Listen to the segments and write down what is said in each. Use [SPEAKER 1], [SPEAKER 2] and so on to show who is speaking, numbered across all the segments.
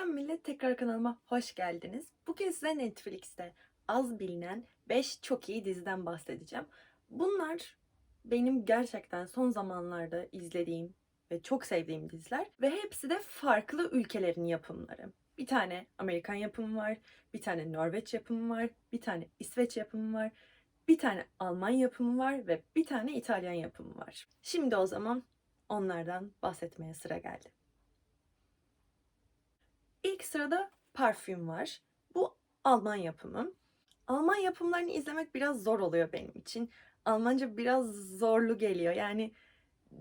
[SPEAKER 1] Selam millet, tekrar kanalıma hoş geldiniz. Bugün size Netflix'te az bilinen 5 çok iyi diziden bahsedeceğim. Bunlar benim gerçekten son zamanlarda izlediğim ve çok sevdiğim diziler ve hepsi de farklı ülkelerin yapımları. Bir tane Amerikan yapımı var, bir tane Norveç yapımı var, bir tane İsveç yapımı var, bir tane Alman yapımı var ve bir tane İtalyan yapımı var. Şimdi o zaman onlardan bahsetmeye sıra geldi. İlk sırada Parfüm var. Bu Alman yapımı. Alman yapımlarını izlemek biraz zor oluyor benim için. Almanca biraz zorlu geliyor. Yani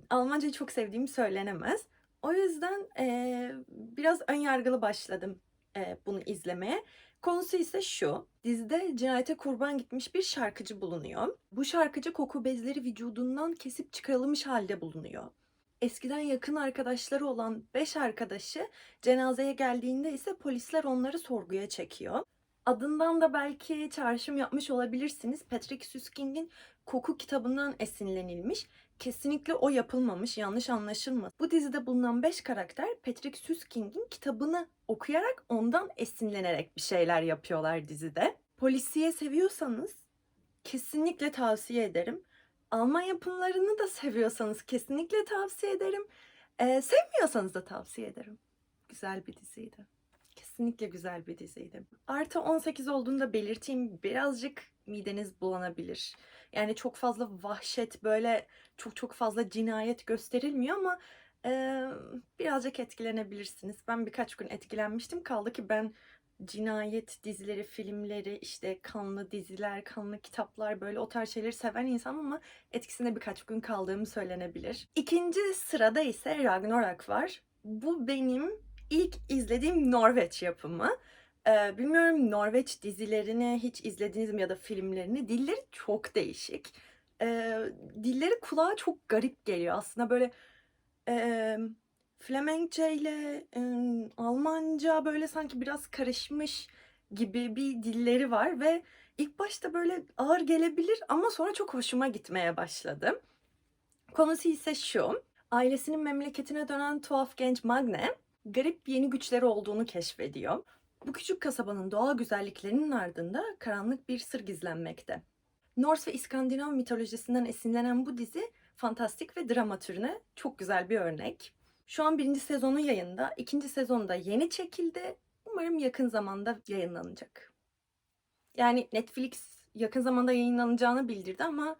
[SPEAKER 1] Almancayı çok sevdiğim söylenemez. O yüzden eee, biraz ön yargılı başladım eee, bunu izlemeye. Konusu ise şu. Dizide cinayete kurban gitmiş bir şarkıcı bulunuyor. Bu şarkıcı koku bezleri vücudundan kesip çıkarılmış halde bulunuyor. Eskiden yakın arkadaşları olan 5 arkadaşı cenazeye geldiğinde ise polisler onları sorguya çekiyor. Adından da belki çağrışım yapmış olabilirsiniz. Patrick Süskind'in Koku kitabından esinlenilmiş. Kesinlikle o yapılmamış, yanlış anlaşılmasın. Bu dizide bulunan 5 karakter Patrick Süskind'in kitabını okuyarak ondan esinlenerek bir şeyler yapıyorlar dizide. Polisiye seviyorsanız kesinlikle tavsiye ederim. Alman yapımlarını da seviyorsanız kesinlikle tavsiye ederim. Ee, sevmiyorsanız da tavsiye ederim. Güzel bir diziydi. Kesinlikle güzel bir diziydi. Artı 18 olduğunda belirteyim birazcık mideniz bulanabilir. Yani çok fazla vahşet böyle çok çok fazla cinayet gösterilmiyor ama e, birazcık etkilenebilirsiniz. Ben birkaç gün etkilenmiştim. Kaldı ki ben cinayet dizileri, filmleri, işte kanlı diziler, kanlı kitaplar böyle o tarz şeyleri seven insanım ama etkisinde birkaç gün kaldığım söylenebilir. İkinci sırada ise Ragnarok var. Bu benim ilk izlediğim Norveç yapımı. Ee, bilmiyorum Norveç dizilerini hiç izlediniz mi ya da filmlerini. Dilleri çok değişik. Ee, dilleri kulağa çok garip geliyor. Aslında böyle e, Flemenkçe ile e, Almanca böyle sanki biraz karışmış gibi bir dilleri var ve ilk başta böyle ağır gelebilir ama sonra çok hoşuma gitmeye başladı. Konusu ise şu. Ailesinin memleketine dönen tuhaf genç Magne garip yeni güçleri olduğunu keşfediyor. Bu küçük kasabanın doğal güzelliklerinin ardında karanlık bir sır gizlenmekte. Norse ve İskandinav mitolojisinden esinlenen bu dizi fantastik ve drama türüne çok güzel bir örnek. Şu an birinci sezonu yayında, ikinci sezonu da yeni çekildi. Umarım yakın zamanda yayınlanacak. Yani Netflix yakın zamanda yayınlanacağını bildirdi ama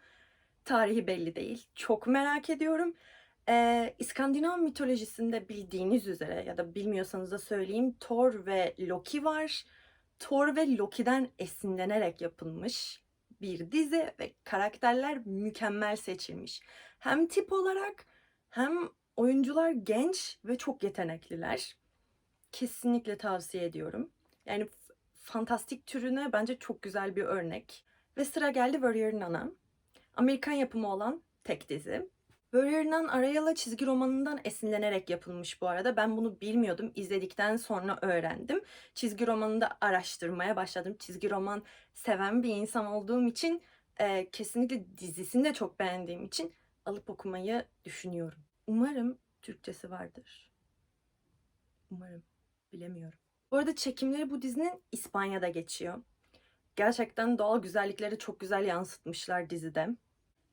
[SPEAKER 1] tarihi belli değil. Çok merak ediyorum. Ee, İskandinav mitolojisinde bildiğiniz üzere ya da bilmiyorsanız da söyleyeyim Thor ve Loki var. Thor ve Loki'den esinlenerek yapılmış bir dizi ve karakterler mükemmel seçilmiş. Hem tip olarak hem oyuncular genç ve çok yetenekliler. Kesinlikle tavsiye ediyorum. Yani fantastik türüne bence çok güzel bir örnek. Ve sıra geldi Warrior Nun'a. Amerikan yapımı olan tek dizi. Warrior Nun Arayala çizgi romanından esinlenerek yapılmış bu arada. Ben bunu bilmiyordum. İzledikten sonra öğrendim. Çizgi romanını da araştırmaya başladım. Çizgi roman seven bir insan olduğum için e, kesinlikle dizisini de çok beğendiğim için alıp okumayı düşünüyorum. Umarım Türkçesi vardır. Umarım. Bilemiyorum. Bu arada çekimleri bu dizinin İspanya'da geçiyor. Gerçekten doğal güzellikleri çok güzel yansıtmışlar dizide.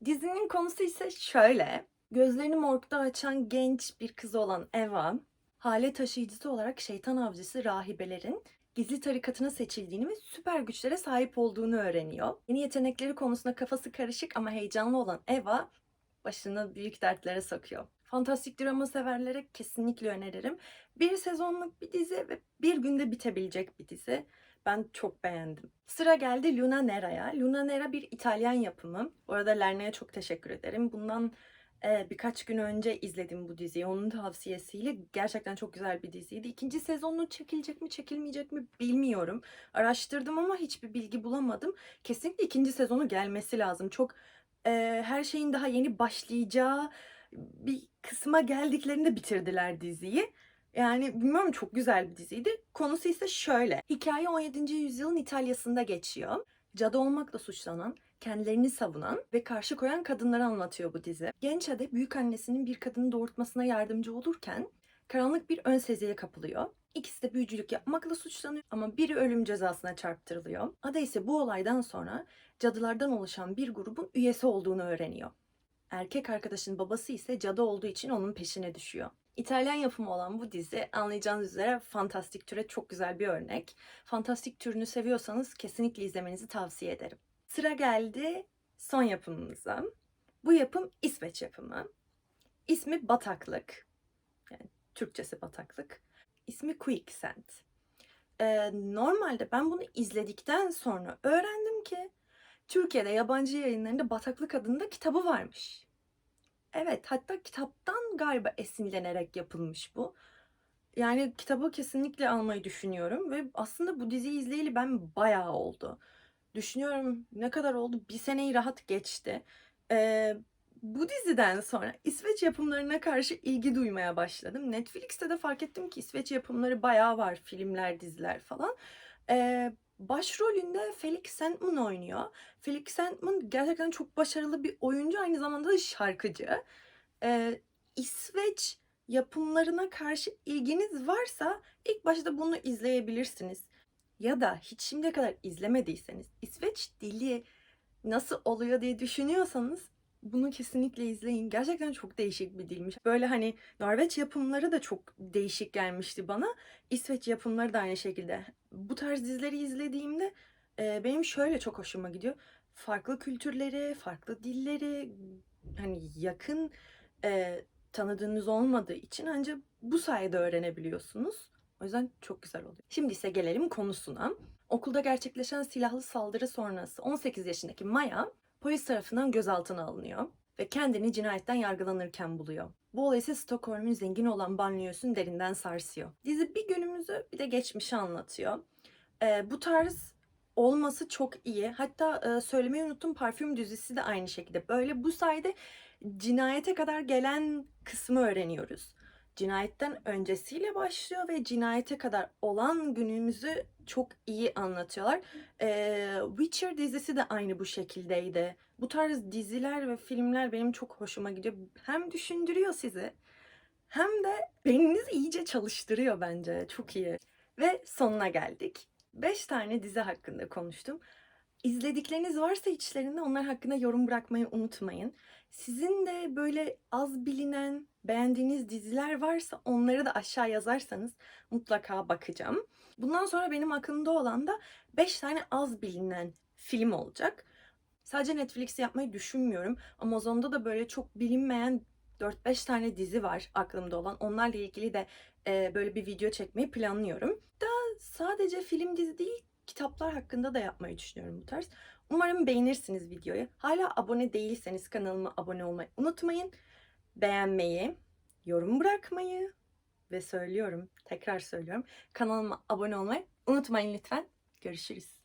[SPEAKER 1] Dizinin konusu ise şöyle. Gözlerini morgda açan genç bir kız olan Eva, hale taşıyıcısı olarak şeytan avcısı rahibelerin gizli tarikatına seçildiğini ve süper güçlere sahip olduğunu öğreniyor. Yeni yetenekleri konusunda kafası karışık ama heyecanlı olan Eva başını büyük dertlere sokuyor. Fantastik drama severlere kesinlikle öneririm. Bir sezonluk bir dizi ve bir günde bitebilecek bir dizi. Ben çok beğendim. Sıra geldi Luna Nera'ya. Luna Nera bir İtalyan yapımı. Bu arada Lerna'ya çok teşekkür ederim. Bundan e, birkaç gün önce izledim bu diziyi. Onun tavsiyesiyle gerçekten çok güzel bir diziydi. İkinci sezonu çekilecek mi çekilmeyecek mi bilmiyorum. Araştırdım ama hiçbir bilgi bulamadım. Kesinlikle ikinci sezonu gelmesi lazım. Çok e, her şeyin daha yeni başlayacağı bir kısma geldiklerinde bitirdiler diziyi. Yani bilmiyorum çok güzel bir diziydi. Konusu ise şöyle. Hikaye 17. yüzyılın İtalya'sında geçiyor. Cadı olmakla suçlanan, kendilerini savunan ve karşı koyan kadınları anlatıyor bu dizi. Genç Ade büyük annesinin bir kadını doğurtmasına yardımcı olurken karanlık bir ön seziye kapılıyor. İkisi de büyücülük yapmakla suçlanıyor ama biri ölüm cezasına çarptırılıyor. Ada ise bu olaydan sonra cadılardan oluşan bir grubun üyesi olduğunu öğreniyor. Erkek arkadaşın babası ise cadı olduğu için onun peşine düşüyor. İtalyan yapımı olan bu dizi anlayacağınız üzere fantastik türe çok güzel bir örnek. Fantastik türünü seviyorsanız kesinlikle izlemenizi tavsiye ederim. Sıra geldi son yapımımıza. Bu yapım İsveç yapımı. İsmi Bataklık. Türkçesi Bataklık. İsmi Quicksand. Ee, normalde ben bunu izledikten sonra öğrendim ki Türkiye'de yabancı yayınlarında Bataklık adında kitabı varmış. Evet, hatta kitaptan galiba esinlenerek yapılmış bu. Yani kitabı kesinlikle almayı düşünüyorum ve aslında bu diziyi izleyeli ben bayağı oldu. Düşünüyorum ne kadar oldu? Bir seneyi rahat geçti. Ee, bu diziden sonra İsveç yapımlarına karşı ilgi duymaya başladım. Netflix'te de fark ettim ki İsveç yapımları bayağı var. Filmler, diziler falan. Ee, başrolünde Felix Sandman oynuyor. Felix Sandman gerçekten çok başarılı bir oyuncu. Aynı zamanda da şarkıcı. Ee, İsveç yapımlarına karşı ilginiz varsa ilk başta bunu izleyebilirsiniz. Ya da hiç şimdiye kadar izlemediyseniz İsveç dili nasıl oluyor diye düşünüyorsanız bunu kesinlikle izleyin. Gerçekten çok değişik bir dilmiş. Böyle hani Norveç yapımları da çok değişik gelmişti bana. İsveç yapımları da aynı şekilde. Bu tarz dizileri izlediğimde e, benim şöyle çok hoşuma gidiyor. Farklı kültürleri, farklı dilleri hani yakın e, tanıdığınız olmadığı için ancak bu sayede öğrenebiliyorsunuz. O yüzden çok güzel oluyor. Şimdi ise gelelim konusuna. Okulda gerçekleşen silahlı saldırı sonrası 18 yaşındaki Maya polis tarafından gözaltına alınıyor ve kendini cinayetten yargılanırken buluyor. Bu olay ise Stockholm'un zengin olan banliyösünü derinden sarsıyor. Dizi bir günümüzü bir de geçmişi anlatıyor. Ee, bu tarz olması çok iyi. Hatta e, söylemeyi unuttum parfüm dizisi de aynı şekilde. Böyle bu sayede cinayete kadar gelen kısmı öğreniyoruz. Cinayetten öncesiyle başlıyor ve cinayete kadar olan günümüzü çok iyi anlatıyorlar. Ee, Witcher dizisi de aynı bu şekildeydi. Bu tarz diziler ve filmler benim çok hoşuma gidiyor. Hem düşündürüyor sizi hem de beyninizi iyice çalıştırıyor bence. Çok iyi. Ve sonuna geldik. 5 tane dizi hakkında konuştum. İzledikleriniz varsa içlerinde onlar hakkında yorum bırakmayı unutmayın. Sizin de böyle az bilinen, beğendiğiniz diziler varsa onları da aşağı yazarsanız mutlaka bakacağım. Bundan sonra benim aklımda olan da 5 tane az bilinen film olacak. Sadece Netflix yapmayı düşünmüyorum. Amazon'da da böyle çok bilinmeyen 4-5 tane dizi var aklımda olan. Onlarla ilgili de e, böyle bir video çekmeyi planlıyorum. Da sadece film dizi değil, kitaplar hakkında da yapmayı düşünüyorum bu tarz. Umarım beğenirsiniz videoyu. Hala abone değilseniz kanalıma abone olmayı unutmayın. Beğenmeyi, yorum bırakmayı ve söylüyorum, tekrar söylüyorum. Kanalıma abone olmayı unutmayın lütfen. Görüşürüz.